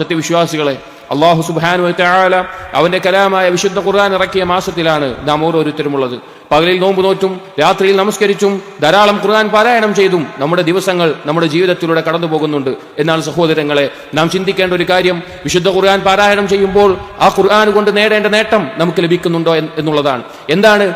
സത്യവിശ്വാസികളെ അള്ളാഹു സുബാനു താല അവന്റെ കലാമായ വിശുദ്ധ ഖുർആൻ ഇറക്കിയ മാസത്തിലാണ് നാം ഓരോരുത്തരുമുള്ളത്. പകലിൽ നോമ്പ് നോറ്റും രാത്രിയിൽ നമസ്കരിച്ചും ധാരാളം ഖുർആൻ പാരായണം ചെയ്തും നമ്മുടെ ദിവസങ്ങൾ നമ്മുടെ ജീവിതത്തിലൂടെ കടന്നു പോകുന്നുണ്ട് എന്നാൽ സഹോദരങ്ങളെ നാം ചിന്തിക്കേണ്ട ഒരു കാര്യം വിശുദ്ധ ഖുർആൻ പാരായണം ചെയ്യുമ്പോൾ ആ ഖുർആൻ കൊണ്ട് നേടേണ്ട നേട്ടം നമുക്ക് ലഭിക്കുന്നുണ്ടോ എന്നുള്ളതാണ്. എന്താണ്?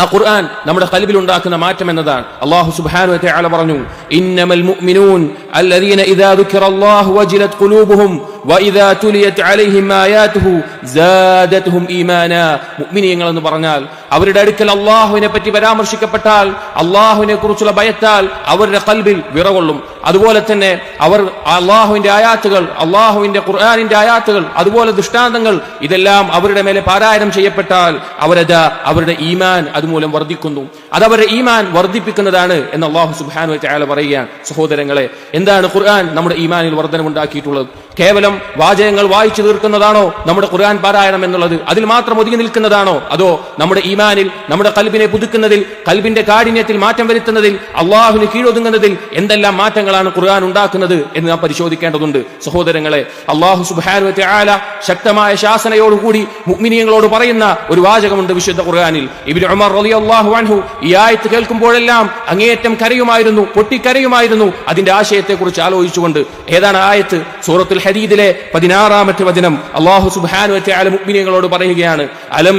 ആ ഖുർആൻ നമ്മുടെ കൽബിൽ ഉണ്ടാക്കുന്ന മാറ്റം എന്നതാണ്. അള്ളാഹു സുബാനു പറഞ്ഞു ഇന്നമൽ മുഅ്മിനൂൻ അല്ലദീന ഇദാ الله وجلت ഖുലൂബുഹും വഇദാ تليت عليهم ആയാതുഹു زادتهم ഈമാനാ മുഅ്മിനീങ്ങൾ എന്ന് പറഞ്ഞാൽ അവരുടെ അടുക്കൽ അള്ളാഹുവിനെ പറ്റി പരാമർശിക്കപ്പെട്ടാൽ അള്ളാഹുവിനെ കുറിച്ചുള്ള ഭയത്താൽ അവരുടെ കൽബിൽ വിറകൊള്ളും. അതുപോലെ തന്നെ അവർ അള്ളാഹുവിന്റെ ആയാത്തുകൾ അള്ളാഹുവിന്റെ ഖുർആാനിന്റെ ആയാത്തുകൾ അതുപോലെ ദൃഷ്ടാന്തങ്ങൾ ഇതെല്ലാം അവരുടെ മേലെ പാരായണം ചെയ്യപ്പെട്ടാൽ അവരത് അവരുടെ ഈമാൻ അതുമൂലം വർദ്ധിക്കുന്നു. അത് അവരുടെ ഈമാൻ വർദ്ധിപ്പിക്കുന്നതാണ് എന്ന് അള്ളാഹു സുബാനു പറയുകയാണ്. സഹോദരങ്ങളെ എന്താണ് ഖുർആൻ? നമ്മുടെ ഈമാനിൽ വർധനമുണ്ടാക്കിയിട്ടുള്ളത് കേവലം വാചകങ്ങൾ വായിച്ചു തീർക്കുന്നതാണോ നമ്മുടെ ഖുർആൻ പാരായണം എന്നുള്ളത്? അതിൽ മാത്രം ഒതുങ്ങി നിൽക്കുന്നതാണോ? അതോ നമ്മുടെ ഈമാനിൽ നമ്മുടെ കൽബിനെ പുതുക്കുന്നതിൽ കൽബിന്റെ കാഠിന്യത്തിൽ മാറ്റം വരുത്തുന്നതിൽ അള്ളാഹുവിന് കീഴൊതുങ്ങുന്നതിൽ എന്തെല്ലാം മാറ്റങ്ങളാണ് ഖുർആൻ ഉണ്ടാക്കുന്നത് എന്ന് നാം പരിശോധിക്കേണ്ടതുണ്ട്. സഹോദരങ്ങളെ അള്ളാഹു സുബാനു ആല ശക്തമായ ശാസനയോടുകൂടി മുഗ്മിനിയങ്ങളോട് പറയുന്ന ഒരു വാചകമുണ്ട് വിശുദ്ധ ഖുർആാനിൽ. ഇബിൻ ഉമർ റളിയല്ലാഹു അൻഹു ഈ ആയത്ത് കേൾക്കുമ്പോഴെല്ലാം അങ്ങേയറ്റം കരയുമായിരുന്നു പൊട്ടിക്കരയുമായിരുന്നു. അതിന്റെ ആശയത്തെക്കുറിച്ച് ആലോചിച്ചുകൊണ്ട് ഏതാണ് ആയത്ത്? സൂറത്തുൽ ഹരീദിലെ പതിനാറാമത്തെ വചനം. അള്ളാഹു വതആല മുഅ്മിനീങ്ങളോട് പറയുകയാണ് അലം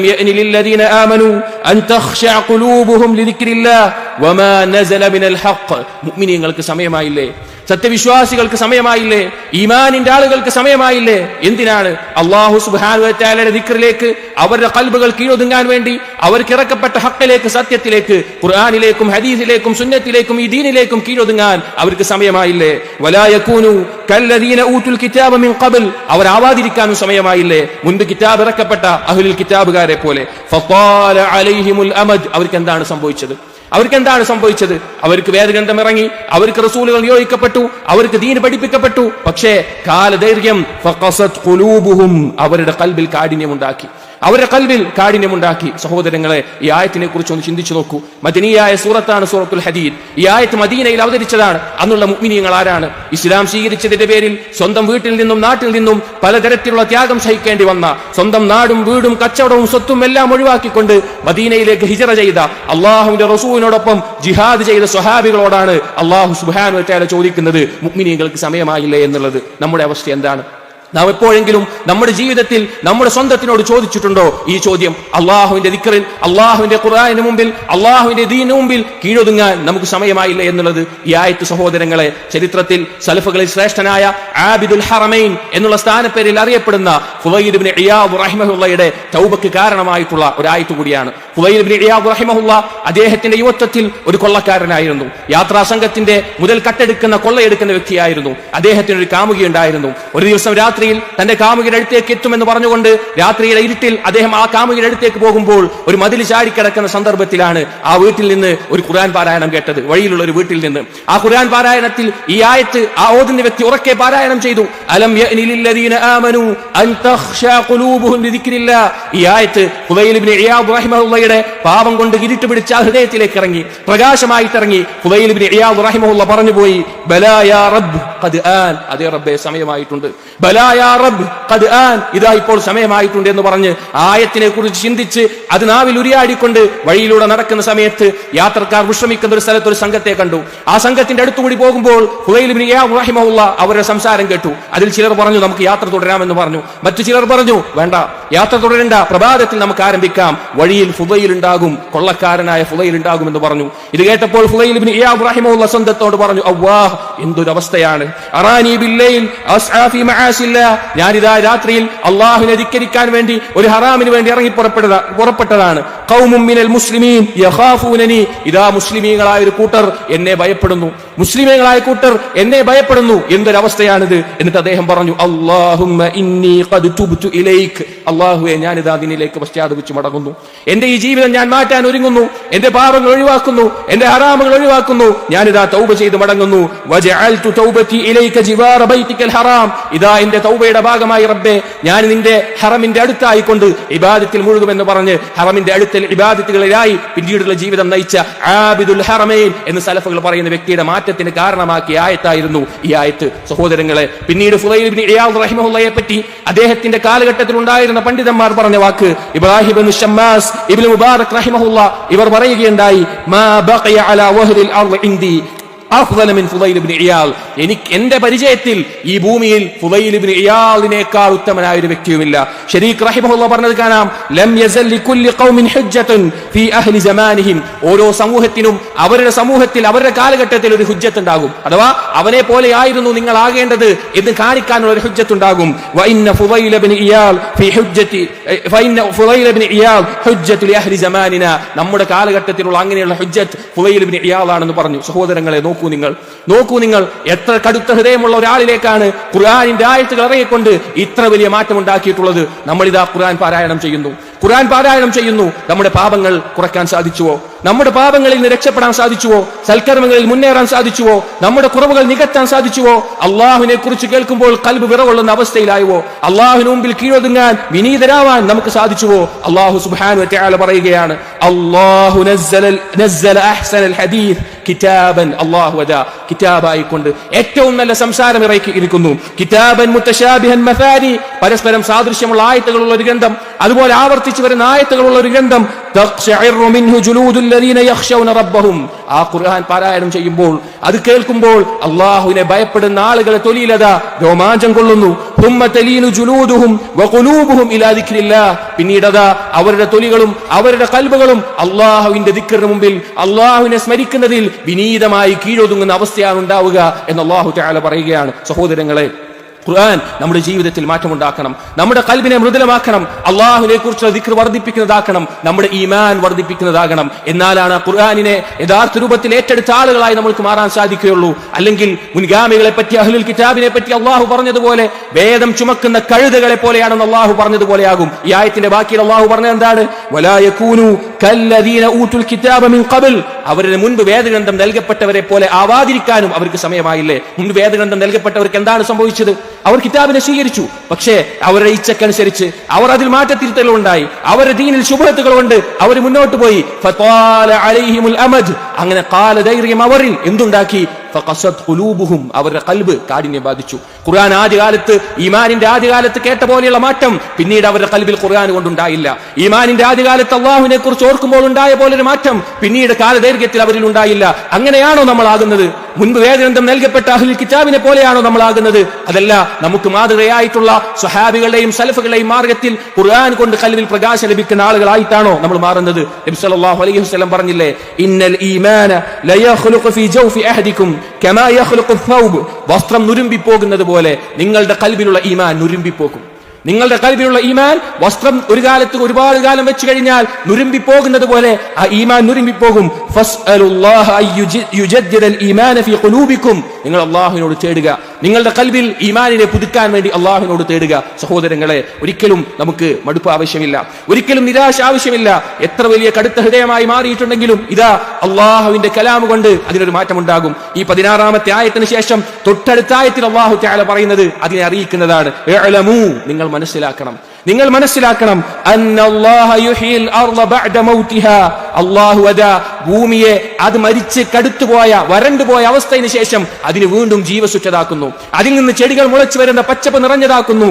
ആമനു അൻ ഖുലൂബുഹും ലിദിക്രില്ലാഹ്. മുഅ്മിനീങ്ങൾക്ക് സമയമായില്ലേ? സത്യവിശ്വാസികൾക്ക് സമയമായില്ലേ? ഈമാനിന്റെ ആളുകൾക്ക് സമയമായില്ലേ? എന്തിനാണ്? അള്ളാഹു സുബാനുവറ്റാലയുടെ ദിക്കറിലേക്ക് അവരുടെ കൽബുകൾ കീഴൊതുങ്ങാൻ വേണ്ടി അവർക്ക് ഇറക്കപ്പെട്ട ഹക്കിലേക്ക് സത്യത്തിലേക്ക് ഖുർആാനിലേക്കും ഹദീസിലേക്കും സുന്നത്തിലേക്കും ഈ ദീനിലേക്കും കീഴൊതുങ്ങാൻ അവർക്ക് സമയമായില്ലേ? വലായക്കൂനു കല്ലദീന ഊത്തുൽ കിതാബ മിൻ ഖബൽ. അവർ ആവാതിരിക്കാനും സമയമായില്ലേ? മുൻപ് കിതാബ് ഇറക്കപ്പെട്ട അഹ്ലുൽ കിതാബുകാരെ പോലെ. അവർക്ക് എന്താണ് സംഭവിച്ചത്? അവർക്ക് എന്താണ് സംഭവിച്ചത്? അവർക്ക് വേദഗ്രന്ഥം ഇറങ്ങി അവർക്ക് റസൂലുകൾ നിയോഗിക്കപ്പെട്ടു അവർക്ക് ദീന് പഠിപ്പിക്കപ്പെട്ടു. പക്ഷേ കാലദൈർഘ്യം അവരുടെ കൽബിൽ കാഠിന്യമുണ്ടാക്കി. അവരുടെ കൽവിൽ കാഠിന്യമുണ്ടാക്കി. സഹോദരങ്ങളെ ഈ ആയത്തിനെ കുറിച്ച് ഒന്ന് ചിന്തിച്ചു നോക്കൂ. മദിനീയായ സൂറത്താണ് സൂറത്തുൽ ഹദീദ്. ഈ ആയത്ത് മദീനയിൽ അവതരിച്ചതാണ്. അന്നുള്ള മുഗ്മിനിയങ്ങൾ ആരാണ്? ഇസ്ലാം സ്വീകരിച്ചതിന്റെ പേരിൽ സ്വന്തം വീട്ടിൽ നിന്നും നാട്ടിൽ നിന്നും പലതരത്തിലുള്ള ത്യാഗം സഹിക്കേണ്ടി വന്ന സ്വന്തം നാടും വീടും കച്ചവടവും സ്വത്തും എല്ലാം ഒഴിവാക്കിക്കൊണ്ട് മദീനയിലേക്ക് ഹിജറ ചെയ്ത അള്ളാഹുവിന്റെ റസൂവിനോടൊപ്പം ജിഹാദ് ചെയ്ത സ്വഹാബികളോടാണ് അള്ളാഹു സുഹാൻ ചോദിക്കുന്നത് മുഗ്മിനിയങ്ങൾക്ക് സമയമായില്ലേ? എന്നുള്ളത്. നമ്മുടെ അവസ്ഥ എന്താണ്? നാം എപ്പോഴെങ്കിലും നമ്മുടെ ജീവിതത്തിൽ നമ്മുടെ സ്വന്തത്തിനോട് ചോദിച്ചിട്ടുണ്ടോ? ഈ ചോദ്യം അള്ളാഹുവിന്റെ ദിക്കറിൽ അള്ളാഹുവിന്റെ ഖുർആാനിന് മുമ്പിൽ അള്ളാഹുവിന്റെ ദീനു മുമ്പിൽ കീഴൊതുങ്ങാൻ നമുക്ക് സമയമായില്ല എന്നുള്ളത് ഈ ആയത്ത് സഹോദരങ്ങളെ ചരിത്രത്തിൽ സലഫുകളിൽ ശ്രേഷ്ഠനായ ആബിദുൽ ഹറമൈൻ എന്നുള്ള സ്ഥാനപ്പേരിൽ അറിയപ്പെടുന്ന ഫുവൈദ്ബിൻ ഇയാബ് റഹിമഹുള്ളയുടെ കാരണമായിട്ടുള്ള ഒരു ആയത്ത് കൂടിയാണ്. ഫുവൈദ്ബിൻ ഇയാബ് റഹിമഹുള്ള അദ്ദേഹത്തിന്റെ യുവത്വത്തിൽ ഒരു കൊള്ളക്കാരനായിരുന്നു. യാത്രാ സംഘത്തിന്റെ മുതൽ കട്ടെടുക്കുന്ന കൊള്ളയെടുക്കുന്ന വ്യക്തിയായിരുന്നു. അദ്ദേഹത്തിന് ഒരു കാമുകിയുണ്ടായിരുന്നു ഒരു ദിവസം രാത്രിയിൽ തന്റെ കാമുകിയുടെ അടുത്തേക്ക് എത്തുമെന്ന് പറഞ്ഞുകൊണ്ട് രാത്രിയിലെ ഇരുട്ടിൽ അദ്ദേഹം ആ കാമുകിയുടെ അടുത്തേക്ക് പോകുമ്പോൾ ഒരു മതിൽ ചാടിക്കിടക്കുന്ന സന്ദർഭത്തിലാണ് ആ വീട്ടിൽ നിന്ന് ഒരു ഖുർആൻ പാരായണം കേട്ടത്. വഴിയിലുള്ള ഒരു വീട്ടിൽ നിന്ന്. ആ ഖുർആൻ പാരായണത്തിൽ ഈ ആയത്ത് ആ ഓതുന്ന വ്യക്തി ഉറക്കെ പാരായണം ചെയ്തു. അലം ആമനു അൻ ഈ ആയത്ത് ഇയാബ് റഹിമഹുള്ളയുടെ പാപം കൊണ്ട് ഇരുട്ട് പിടിച്ച ഹൃദയത്തിലേക്ക് ഇറങ്ങി പ്രകാശമായിട്ട് ഇറങ്ങി. ഇയാബ് റഹിമഹുള്ള പറഞ്ഞു പോയി ബലാ റബ്ബ് ഖദ് ആൻ. അതേ റബ്ബെ സമയമായിട്ടുണ്ട്. ബലാ ഇതാ ഇപ്പോൾ സമയമായിട്ടുണ്ട് എന്ന് പറഞ്ഞ് ആയത്തിനെ കുറിച്ച് ചിന്തിച്ച് അത് നാവിൽ ഉരിയാടിക്കൊണ്ട് വഴിയിലൂടെ നടക്കുന്ന സമയത്ത് യാത്രക്കാർ വിശ്രമിക്കുന്ന ഒരു സ്ഥലത്ത് ഒരു സംഘത്തെ കണ്ടു. ആ സംഘത്തിന്റെ അടുത്തുകൂടി പോകുമ്പോൾ അവരുടെ സംസാരം കേട്ടു. അതിൽ ചിലർ പറഞ്ഞു നമുക്ക് യാത്ര തുടരാമെന്ന് പറഞ്ഞു. മറ്റു ചിലർ പറഞ്ഞു വേണ്ട യാത്ര തുടരണ്ട പ്രഭാതത്തിൽ നമുക്ക് ആരംഭിക്കാം. വഴിയിൽ ഫുദയിൽ ഉണ്ടാകും കൊള്ളക്കാരനായ ഫുദയിൽ ഉണ്ടാകും എന്ന് പറഞ്ഞു. ഇത് കേട്ടപ്പോൾ ഇയാബ് റഹിമഹുള്ള സ്വന്തത്തോട് പറഞ്ഞു അവ്വാഹ് അസ്ആഫി ഞാനിതാ രാത്രിയിൽ അള്ളാഹുവിനെ ധിക്കരിക്കാൻ വേണ്ടി ഒരു ഹറാമിന് വേണ്ടി ഇറങ്ങി പുറപ്പെട്ടതാ പുറപ്പെട്ടതാണ്. കൗമുമ്മിനൽ മിനൽ മുസ്ലിമീൻ ഇതാ മുസ്ലിമീങ്ങളായ ഒരു കൂട്ടർ എന്നെ ഭയപ്പെടുന്നു. മുസ്ലിമീങ്ങളായ കൂട്ടർ എന്നെ ഭയപ്പെടുന്നു. എന്തൊരവസ്ഥയാണിത്? എന്നിട്ട് അദ്ദേഹം പറഞ്ഞു അല്ലാഹുമ്മ ഇന്നി ഖദ് തുബ്തു അള്ളാഹുവെ ഞാനിതാ നിന്നിലേക്ക് പശ്ചാത്തപിച്ചു മടങ്ങുന്നു. എന്റെ ഈ ജീവിതം ഞാൻ മാറ്റാൻ ഒരുങ്ങുന്നു. എന്റെ പാപങ്ങൾ ഒഴിവാക്കുന്നു. എന്റെ ഹറാമുകൾ ഒഴിവാക്കുന്നു. ഞാനിതാ തൗബ ചെയ്ത് മടങ്ങുന്നു. ഇലൈക ജിവാറ ഹറാം. ഇതാ എന്റെ തൗബയുടെ ഭാഗമായി റബ്ബെ ഞാൻ നിന്റെ ഹറമിന്റെ അടുത്തായിക്കൊണ്ട് ഇബാദത്തിൽ മുഴുകുമെന്ന് പറഞ്ഞ് ഹറമിന്റെ അടുത്തിൽ ഇബാദത്തുകളിലായി പിന്നീടുള്ള ജീവിതം നയിച്ച ആബിദുൽ ഹറമൈൻ എന്ന് സലഫുകൾ പറയുന്ന വ്യക്തിയുടെ മാറ്റത്തിന് കാരണമാക്കിയ ആയത്തായിരുന്നു ഈ ആയത്ത്. സഹോദരങ്ങളെ പിന്നീട് ഫുലൈൽ ഇബ്നു ഇയാദ് റഹിമഹുള്ളയെ പറ്റി അദ്ദേഹത്തിന്റെ കാലഘട്ടത്തിൽ ഉണ്ടായിരുന്ന പണ്ഡിതന്മാർ പറഞ്ഞ വാക്ക് ഇബ്രാഹിം ഇബ്നു ഷമ്മാസ് ഇബ്നു മുബാറക് റഹിമഹുള്ള ഇവർ പറയുകയുണ്ടായി മാ ബഖിയ അലാ എനിക്ക് എന്റെ പരിചയത്തിൽ ഈ ഭൂമിയിൽ ഫുലൈൽ ഇബ്നു ഇയാലിനേക്കാൾ ഉത്തമനായ ഒരു വ്യക്തിയുമില്ല. ഷരീഖ് റഹിമഹുള്ള പറഞ്ഞത് കാണാം ലം ഖൗമിൻ ഫീ അഹ്ലി സമാനിഹിം. ഓരോ സമൂഹത്തിനും അവരുടെ സമൂഹത്തിൽ അവരുടെ കാലഘട്ടത്തിൽ ഒരു ഹുജ്ജത്ത് ഉണ്ടാകും അഥവാ അവനെ പോലെ ആയിരുന്നു നിങ്ങൾ ആകേണ്ടത് എന്ന് കാണിക്കാനുള്ള ഒരു ഹുജ്ജത്ത് ഉണ്ടാകും ഇയാൽ ഫീ ഹുജ്ജതി ഇയാൽ ഹുജ്ജത്തു നമ്മുടെ കാലഘട്ടത്തിലുള്ള അങ്ങനെയുള്ള ഹുജ്ജത്ത് ഫുലൈൽ ഇയാൽ ആണെന്ന് പറഞ്ഞു. സഹോദരങ്ങളെ നോക്കൂ നിങ്ങൾ. നോക്കൂ നിങ്ങൾ. എത്ര കടുത്ത ഹൃദയമുള്ള ഒരാളിലേക്കാണ് ഖുർആാനിന്റെ ആയത്തുകൾ ഇറങ്ങിക്കൊണ്ട് ഇത്ര വലിയ മാറ്റം ഉണ്ടാക്കിയിട്ടുള്ളത് നമ്മളിതാ ഖുർആൻ പാരായണം ചെയ്യുന്നു. ഖുർആൻ പാരായണം ചെയ്യുന്നു. നമ്മുടെ പാപങ്ങൾ കുറയ്ക്കാൻ സാധിച്ചുവോ? നമ്മുടെ പാപങ്ങളിൽ നിന്ന് രക്ഷപ്പെടാൻ സാധിച്ചുവോ? സൽക്കർമ്മങ്ങളിൽ മുന്നേറാൻ സാധിച്ചുവോ? നമ്മുടെ കുറവുകൾ നികത്താൻ സാധിച്ചുവോ? അള്ളാഹുവിനെ കുറിച്ച് കേൾക്കുമ്പോൾ കൽബ് വിറകൊള്ളുന്ന അവസ്ഥയിലായോ അള്ളാഹുവിന് മുമ്പിൽ കീഴൊതുങ്ങാൻ വിനീതരാവാൻ നമുക്ക് സാധിച്ചുവോ? അള്ളാഹു സുബാനു പറയുകയാണ് അള്ളാഹു കിതാബൻ. അള്ളാഹു അതാ കിതാബായി കൊണ്ട് ഏറ്റവും നല്ല സംസാരം ഇറക്കി ഇരിക്കുന്നു. കിതാബൻ മുത്തശാബിഹൻ മസാനി പരസ്പരം സാദൃശ്യമുള്ള ആയത്തുകളുള്ള ഒരു ഗ്രന്ഥം അതുപോലെ ആവർത്തിച്ചു വരുന്ന ആയത്തുകളുള്ള ഒരു ഗ്രന്ഥം ആ ഖുർആൻ പാരായണം ചെയ്യുമ്പോൾ അത് കേൾക്കുമ്പോൾ അല്ലാഹുവിനെ ഭയപ്പെടുന്ന ആളുകളെ തൊലിയിലത രോമാഞ്ചം കൊള്ളുന്നു. പിന്നീടതാ അവരുടെ തൊലികളും അവരുടെ കൽബുകളും അല്ലാഹുവിന്റെ ദിക്റിന് മുമ്പിൽ അല്ലാഹുവിനെ സ്മരിക്കുന്നതിൽ വിനീതമായി കീഴൊതുങ്ങുന്ന അവസ്ഥയാണ് ഉണ്ടാവുക എന്ന് അല്ലാഹു തആല പറയുകയാണ്. സഹോദരങ്ങളെ ഖുർആൻ നമ്മുടെ ജീവിതത്തിൽ മാറ്റമുണ്ടാക്കണം. നമ്മുടെ കൽബിനെ മൃദുലമാക്കണം. അള്ളാഹുവിനെ കുറിച്ചുള്ള ദിക്ർ വർദ്ധിപ്പിക്കുന്നതാക്കണം. നമ്മുടെ ഈമാൻ വർദ്ധിപ്പിക്കുന്നതാകണം. എന്നാലാണ് ഖുർആാനിനെ യഥാർത്ഥ രൂപത്തിൽ ഏറ്റെടുത്ത ആളുകളായി നമ്മൾക്ക് മാറാൻ സാധിക്കുകയുള്ളൂ. അല്ലെങ്കിൽ മുൻഗാമികളെ പറ്റി അഹ്ലുൽ കിതാബിനെ പറ്റി അള്ളാഹു പറഞ്ഞതുപോലെ വേദം ചുമക്കുന്ന കഴുതകളെ പോലെയാണെന്ന് അള്ളാഹു പറഞ്ഞതുപോലെയാകും. ഈ ആയത്തിന്റെ ബാക്കിയിൽ അള്ളാഹു പറഞ്ഞത് എന്താണ്? ഊതുൽ കിതാബ മിൻ ഖബൽ. അവരുടെ മുൻപ് വേദഗ്രന്ഥം നൽകപ്പെട്ടവരെ പോലെ ആവാതിരിക്കാനും അവർക്ക് സമയമായില്ലേ? മുൻപ് വേദഗ്രന്ഥം നൽകപ്പെട്ടവർക്ക് എന്താണ് സംഭവിച്ചത്? അവർ കിതാബിനെ സ്വീകരിച്ചു. പക്ഷേ അവരുടെ ഇച്ഛക്കനുസരിച്ച് അവർ അതിൽ മാറ്റത്തിരുത്തലുണ്ടായി. അവരുടെ ദീനിൽ ശുഭത്തുകൾ കൊണ്ട് അവർ മുന്നോട്ട് പോയി. ഫത്വാല കാല അങ്ങനെ കാലധൈര്യം അവരിൽ എന്തുണ്ടാക്കി? അവരുടെ കൽബ് കാടിനെ ബാധിച്ചു. ഖുർആൻ ആദ്യകാലത്ത് ഈമാനിന്റെ ആദ്യകാലത്ത് കേട്ട പോലെയുള്ള മാറ്റം പിന്നീട് അവരുടെ കൽബിൽ ഖുർആൻ കൊണ്ടുണ്ടായില്ല. ഈമാനിന്റെ ആദ്യകാലത്ത് അള്ളാഹുവിനെ കുറിച്ച് ഓർക്കുമ്പോൾ ഉണ്ടായ പോലൊരു മാറ്റം പിന്നീട് കാലദൈർഘ്യത്തിൽ അവരിൽ ഉണ്ടായില്ല. അങ്ങനെയാണോ നമ്മൾ ആകുന്നത് മുൻപ് വേദഗ്രന്ഥം നൽകപ്പെട്ട അഹ്ലിൽ കിതാബിനെ പോലെയാണോ നമ്മൾ ആകുന്നത് അതല്ല നമുക്ക് മാതൃകയായിട്ടുള്ള സ്വഹാബികളുടെയും സലഫുകളുടെയും മാർഗത്തിൽ ഖുർആൻ കൊണ്ട് കൽവിൽ പ്രകാശം ലഭിക്കുന്ന ആളുകളായിട്ടാണോ നമ്മൾ മാറുന്നത്? നബി സല്ലല്ലാഹു അലൈഹി പറഞ്ഞില്ലേ ഇന്നൽ ഈമാന ലയഖ്ലുഖു ഫീ ജൗഫി അഹദികും കമാ യഖ്ലുഖു ഥൗബ് വസ്ത്രം നുരുമ്പി പോകുന്നത് പോലെ നിങ്ങളുടെ കൽബിലുള്ള ഈമാൻ നുരുമ്പി പോകും. നിങ്ങളുടെ കൽബിലുള്ള ഈമാൻ വസ്ത്രം ഒരു കാലത്ത് ഒരുപാട് കാലം വെച്ച് കഴിഞ്ഞാൽ നുരുമ്പി പോകുന്നത് പോലെ ആ ഈമാൻ നുരുമ്പി പോകും. നിങ്ങൾ അള്ളാഹുവിനോട് തേടുക. നിങ്ങളുടെ കൽവിൽ ഈമാനിനെ പുതുക്കാൻ വേണ്ടി അള്ളാഹുവിനോട് തേടുക. സഹോദരങ്ങളെ ഒരിക്കലും നമുക്ക് മടുപ്പ് ആവശ്യമില്ല. ഒരിക്കലും നിരാശ ആവശ്യമില്ല. എത്ര വലിയ കടുത്ത ഹൃദയമായി മാറിയിട്ടുണ്ടെങ്കിലും ഇതാ അള്ളാഹുവിന്റെ കലാമ് കൊണ്ട് അതിനൊരു മാറ്റമുണ്ടാകും. ഈ പതിനാറാമത്തെ ആയത്തിന് ശേഷം തൊട്ടടുത്ത ആയത്തിൽ അള്ളാഹു ത്യാല പറയുന്നത് അതിനെ അറിയിക്കുന്നതാണ്. നിങ്ങൾ മനസ്സിലാക്കണം. നിങ്ങൾ മനസ്സിലാക്കണം അള്ളാഹു അതാ ഭൂമിയെ അത് മരിച്ച് കടുത്തുപോയ വരണ്ടുപോയ അവസ്ഥയിന് ശേഷം അതിന് വീണ്ടും ജീവസുറ്റതാക്കുന്നു അതിൽ നിന്ന് ചെടികൾ മുളച്ചു വരുന്ന പച്ചപ്പ് നിറഞ്ഞതാക്കുന്നു.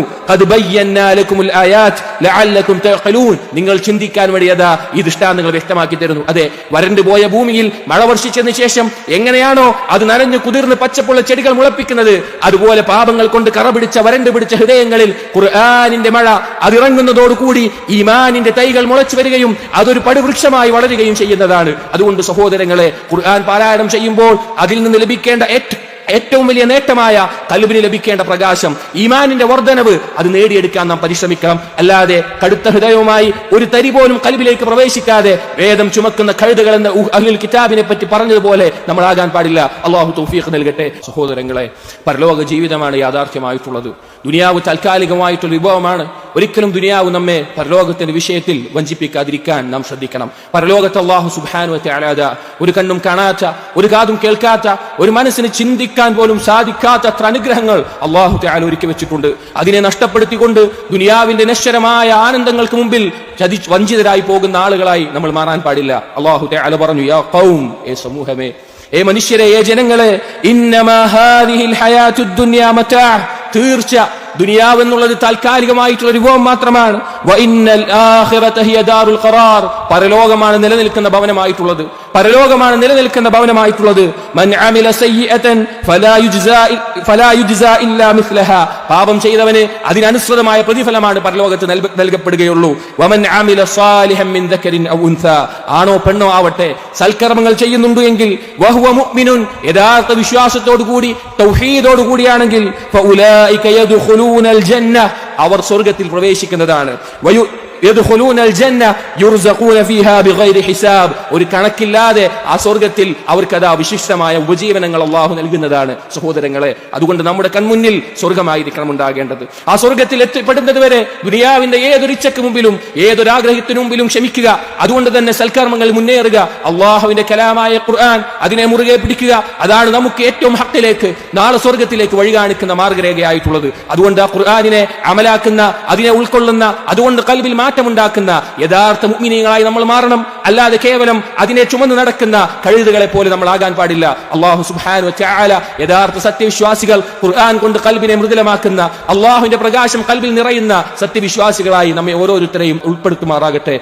നിങ്ങൾ ചിന്തിക്കാൻ വേണ്ടി അതാ ഈ ദൃഷ്ടാന്തങ്ങൾ വ്യക്തമാക്കി തരുന്നു. അതെ വരണ്ടുപോയ ഭൂമിയിൽ മഴ വർഷിച്ചതിന് ശേഷം എങ്ങനെയാണോ അത് നനഞ്ഞു കുതിർന്ന് പച്ചപ്പുള്ള ചെടികൾ മുളപ്പിക്കുന്നത്. അതുപോലെ പാപങ്ങൾ കൊണ്ട് കറ പിടിച്ച വരണ്ടു പിടിച്ച ഹൃദയങ്ങളിൽ ഖുർആാനിന്റെ മഴ അതിറങ്ങുന്നതോടുകൂടി ഈമാനിന്റെ തൈകൾ മുളച്ചു വരികയും അതൊരു പടുവൃക്ഷമായി വളരുകയും ചെയ്യുന്നതാണ്. അതുകൊണ്ട് സഹോദരങ്ങളെ ഖുർആൻ പാരായണം ചെയ്യുമ്പോൾ അതിൽ നിന്ന് ലഭിക്കേണ്ട ഏറ്റവും ഏറ്റവും വലിയ നേട്ടമായ കൽബിന് ലഭിക്കേണ്ട പ്രകാശം ഈമാനിന്റെ വർധനവ് അത് നേടിയെടുക്കാൻ നാം പരിശ്രമിക്കണം. അല്ലാതെ കടുത്ത ഹൃദയവുമായി ഒരു തരി പോലും കൽബിലേക്ക് പ്രവേശിക്കാതെ വേദം ചുമക്കുന്ന കഴുതുകൾ എന്ന അഹ്ലുൽ കിതാബിനെ പറ്റി പറഞ്ഞതുപോലെ നമ്മളാകാൻ പാടില്ല. അള്ളാഹു തൗഫീഖ് നൽകട്ടെ. സഹോദരങ്ങളെ പരലോക ജീവിതമാണ് യാഥാർത്ഥ്യമായിട്ടുള്ളത്. ദുനിയാവ് താൽക്കാലികമായിട്ടുള്ള വിഭവമാണ്. ഒരിക്കലും ദുനിയാവ് നമ്മെ പരലോകത്തിന്റെ വിഷയത്തിൽ വഞ്ചിപ്പിക്കാതിരിക്കാൻ നാം ശ്രദ്ധിക്കണം. പരലോകത്ത് അള്ളാഹു സുബാനുവത്തെ അലാത ഒരു കണ്ണും കാണാത്ത ഒരു കാതും കേൾക്കാത്ത ഒരു മനസ്സിന് ചിന്തിക്കാൻ പോലും സാധിക്കാത്തത്ര അനുഗ്രഹങ്ങൾ അള്ളാഹു ത്യാല ഒരുക്കി വെച്ചിട്ടുണ്ട്. അതിനെ നഷ്ടപ്പെടുത്തിക്കൊണ്ട് ദുനിയാവിന്റെ നശ്വരമായ ആനന്ദങ്ങൾക്ക് മുമ്പിൽ ചതി വഞ്ചിതരായി പോകുന്ന ആളുകളായി നമ്മൾ മാറാൻ പാടില്ല. അള്ളാഹു ത്യാല പറഞ്ഞു യാ ഖൗം ഏ സമൂഹമേ ഏ മനുഷ്യരെ ഏ ജനങ്ങളെ തീർച്ച ദുനിയാവ് എന്നുള്ളത് താൽക്കാലികമായിട്ടുള്ള ഒരു വിഭവം മാത്രമാണ്. പരലോകമാണ് നിലനിൽക്കുന്ന ഭവനമായിട്ടുള്ളത്. പരലോകമാണ് നിലനിൽക്കുന്ന ഭവനമായിട്ടുള്ളത്. പാപം ചെയ്തവന് അതിനനുസൃതമായ പ്രതിഫലമാണ് പരലോകത്ത് നൽക- നൽകപ്പെടുകയുള്ളൂ. ആണോ പെണ്ണോ ആവട്ടെ. സൽക്കർമ്മങ്ങൾ ചെയ്യുന്നുണ്ട് എങ്കിൽ യഥാർത്ഥ വിശ്വാസത്തോടു കൂടി തൗഹീദോടു കൂടിയാണെങ്കിൽ അവർ സ്വർഗത്തിൽ പ്രവേശിക്കുന്നതാണ്. വയു ഒരു കണക്കില്ലാതെ ആ സ്വർഗത്തിൽ അവർക്കതാ വിശിഷ്ടമായ ഉപജീവനങ്ങൾ അള്ളാഹു നൽകുന്നതാണ് സഹോദരങ്ങളെ. അതുകൊണ്ട് നമ്മുടെ കൺമുന്നിൽ സ്വർഗമായിരിക്കണം ഉണ്ടാകേണ്ടത്. ആ സ്വർഗത്തിൽ എത്തിപ്പെടുന്നത് വരെ ദുനിയാവിന്റെ ഏതൊരിച്ചക്ക് മുമ്പിലും ഏതൊരാഗ്രഹത്തിനു മുമ്പിലും ക്ഷമിക്കുക. അതുകൊണ്ട് തന്നെ സൽക്കർമ്മങ്ങൾ മുന്നേറുക. അള്ളാഹുവിന്റെ കലാമായ ഖുർആൻ അതിനെ മുറുകെ പിടിക്കുക. അതാണ് നമുക്ക് ഏറ്റവും ഹക്കിലേക്ക് നാളെ സ്വർഗത്തിലേക്ക് വഴി കാണിക്കുന്ന മാർഗരേഖയായിട്ടുള്ളത്. അതുകൊണ്ട് ആ ഖുർആാനിനെ അമലാക്കുന്ന അതിനെ ഉൾക്കൊള്ളുന്ന അതുകൊണ്ട് കൽബിൽ മാറ്റമുണ്ടാക്കുന്ന യഥാർത്ഥ മുഗ്മിനീയങ്ങളായി നമ്മൾ മാറണം. അല്ലാതെ കേവലം അതിനെ ചുമന്ന് നടക്കുന്ന കഴുതുകളെ പോലെ നമ്മൾ ആകാൻ പാടില്ല. അള്ളാഹു സുബാനു ചാല യഥാർത്ഥ സത്യവിശ്വാസികൾ ഖുർആൻ കൊണ്ട് കൽബിനെ മൃദുലമാക്കുന്ന അള്ളാഹുവിന്റെ പ്രകാശം കൽബിൽ നിറയുന്ന സത്യവിശ്വാസികളായി നമ്മെ ഓരോരുത്തരെയും ഉൾപ്പെടുത്തുമാറാകട്ടെ.